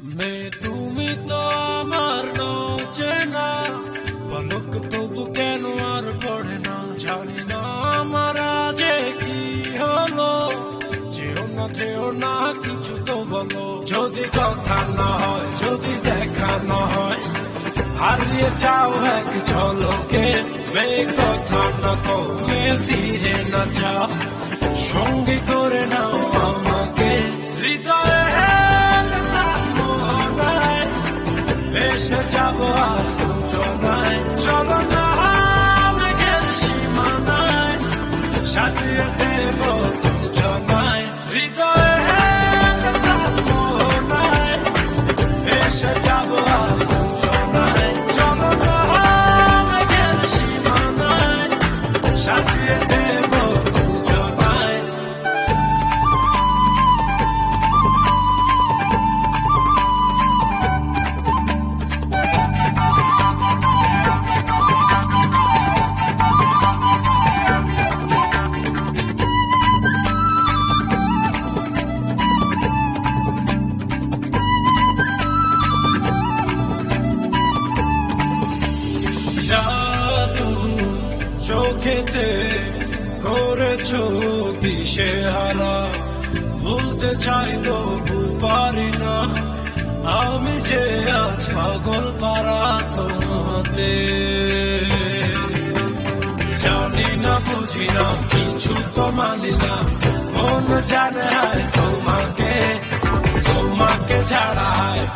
মে তুমি তো আমার চেনা পলক তবু কেন আর পড়ে না? জানি না আমার আজে কি হলো। যেও না যেও না, কিছু তো বলো। যদি কথা না হয়, যদি দেখা না হয়, হারিয়ে যাও এক ঝলকে। মে কথা না কমে Shot to your dead চোখেতে করেছ দিশে হারা? ভুলতে চাই তবু পারি না। আমি যে আজ পাগল পারা তোমাতে। জানি না, বুঝি না, কিছু তো মানি না। মন জানে তোমাকে তোমাকে ছাড়া হয়